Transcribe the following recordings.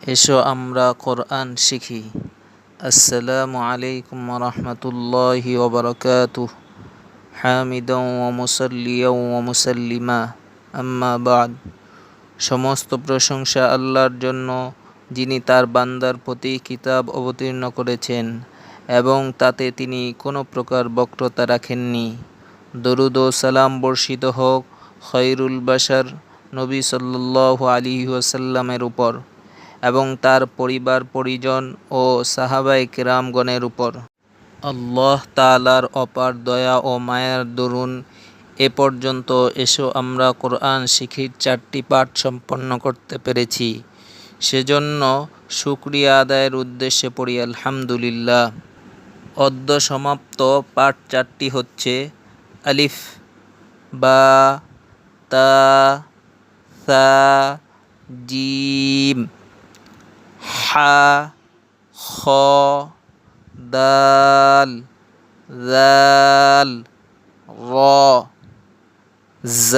এসো আমরা কোরআন শিখি। আসসালামু আলাইকুম রহমতুল্লাহি ওবরকাতু হামিদৌ ও মুসল্লিয়ৌ ও মুসল্লিমা। আম্মা বাদ। সমস্ত প্রশংসা আল্লাহর জন্য, যিনি তার বান্দার প্রতি কিতাব অবতীর্ণ করেছেন এবং তাতে তিনি কোনো প্রকার বক্রতা রাখেননি। দরুদ ও সালাম বর্ষিত হোক, খৈরুল বাসার নবী সাল্লাল্লাহু আলী ওয়াসাল্লামের উপর। এবং তার পরিবার, পরিজন ও সাহাবাই কেরামগণের উপর। আল্লাহ তালার অপার দয়া ও মায়ের দরুন এ পর্যন্ত এসো আমরা কোরআন শিখির চারটি পাঠ সম্পন্ন করতে পেরেছি। সেজন্য শুক্রিয়া আদায়ের উদ্দেশ্যে পড়ি, আলহামদুলিল্লাহ। অদ্য সমাপ্ত পাঠ চারটি হচ্ছে আলিফ, বা, তা জিম। ح خ دال ذال را ز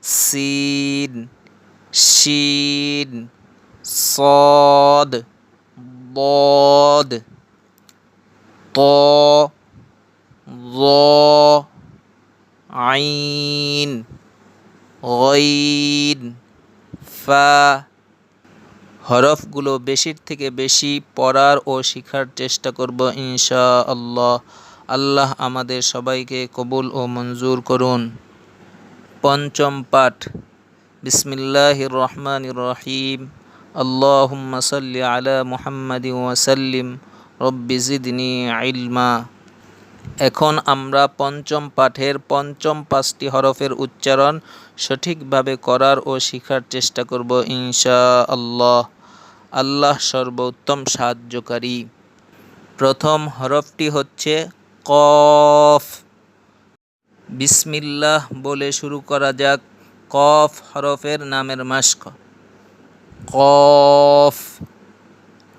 سين شين صاد ضاد طا ظا عين غين فا হরফগুলো বেশির থেকে বেশি পড়ার ও শেখার চেষ্টা করব ইনশা আল্লাহ আল্লাহ আমাদের সবাইকে কবুল ও মঞ্জুর করুন। পঞ্চম পাঠ। বিসমিল্লাহ রহমান রহিম আল্লাহুম্মা সাল্লি আলা মুহাম্মাদি ওয়াসাল্লিম রব্বি জিদনি ইলমা। এখন আমরা পঞ্চম পাঠের পঞ্চম পাঁচটি হরফের উচ্চারণ সঠিকভাবে করার ও শেখার চেষ্টা করব ইনশা আল্লাহ আল্লাহ সর্বোত্তম সাহায্যকারী। প্রথম হরফটি হচ্ছে কফ। বিসমিল্লাহ বলে শুরু করা যাক। কফ হরফের নামের মাস্ক। কফ।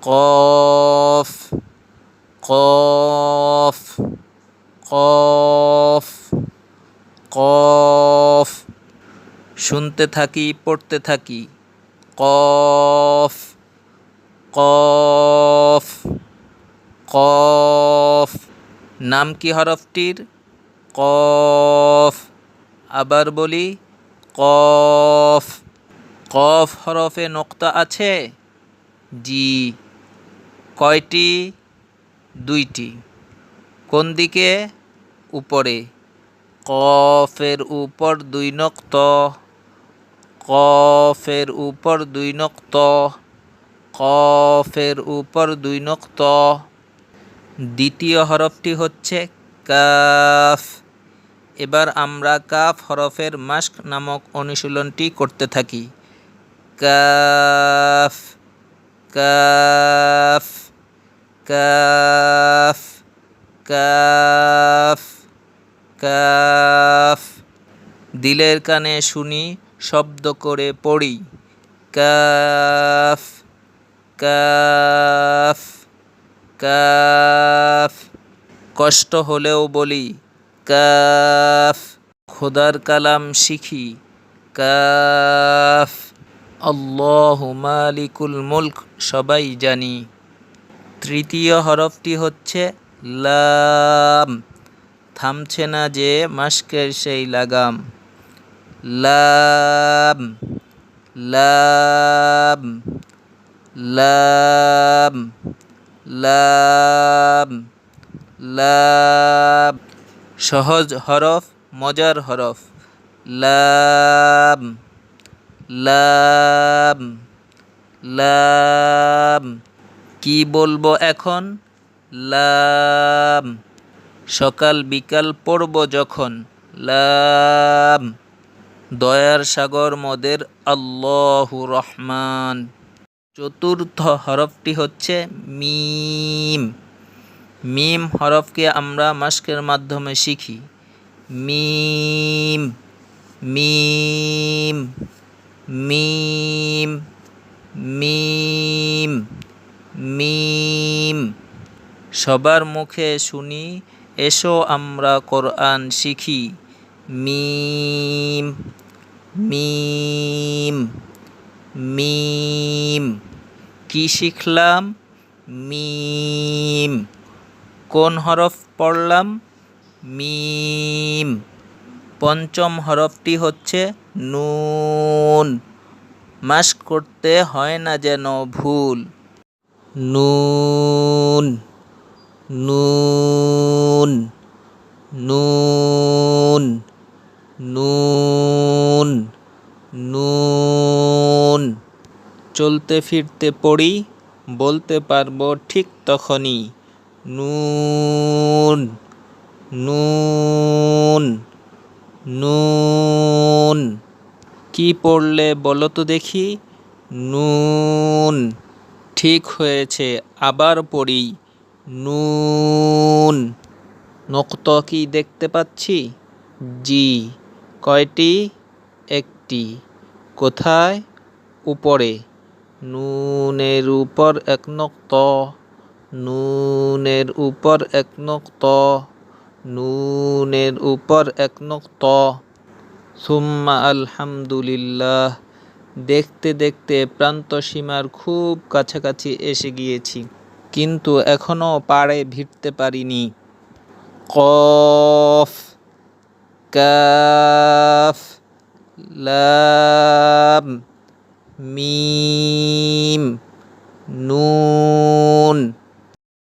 কফ। কফ। কফ। কফ। শুনতে থাকি, পড়তে থাকি। কফ। কফ কফ। নাম কি হরফটির? কফ। আবার বলি, কফ। কফ হরফে নোক্তা আছে? জি। কয়টি? দুইটি। কোন দিকে? উপরে। কফের উপর দুই নক্ত। কফের উপর দুই নক্ত। কফের উপর দুই নক্ত। দ্বিতীয় হরফটি হচ্ছে কাফ। এবার আমরা কাফ হরফের মাস্ক নামক অনুশীলনটি করতে থাকি। কাফ কাফ কাফ কাফ কাফ। দিলের কানে শুনি, শব্দ করে পড়ি। কাফ। কাফ কাফ। কষ্ট হলেও বলি, কাফ। খোদার কালাম শিখি, কাফ। আল্লাহ মালিকুল মুলক, সবাই জানি। তৃতীয় হরফটি হচ্ছে লাম। থামছে না যে মাস্কের সেই লাগাম। লাম লাম। লাম লাম লাম। সহজ হরফ, মজার হরফ। লাম লাম লাম। কি বলব এখন? লাম। সকাল বিকাল পড়ব যখন? লাম। দয়ার সাগর মদের আল্লাহু রহমান। চতুর্থ হরফটি হচ্ছে মিম। মিম হরফকে আমরা মাস্কের মাধ্যমে শিখি। মিম মিম মিম মিম মিম। সবার মুখে শুনি, এসো আমরা কোরআন শিখি। মিম মিম। মিম। কি শিখলাম? মিম। কোন হরফ পড়লাম? মিম। পঞ্চম হরফটি হচ্ছে নুন। মাস্ক করতে হয় না যেন ভুল। নুন। নুন। চলতে ফিরতে পড়ি, বলতে পারব ঠিক তখনই, নুন নুন নুন। কি পড়লে বলো তো দেখি, নুন। ঠিক হয়েছে, আবার পড়ি, নুন। নক্ত কি দেখতে পাচ্ছি? জি, কয়টি? একটি। কোথায়? উপরে। নুনের উপর এক নক্ত, নুনের উপর এক নক্ত, নুনের উপর এক নক্ত। সুম্মা আলহামদুলিল্লাহ, দেখতে দেখতে প্রান্ত সীমার খুব কাছাকাছি এসে গিয়েছি, কিন্তু এখনও পাড়ে ভিড়তে পারিনি। কফ, কাফ, লাম, মিম। নুন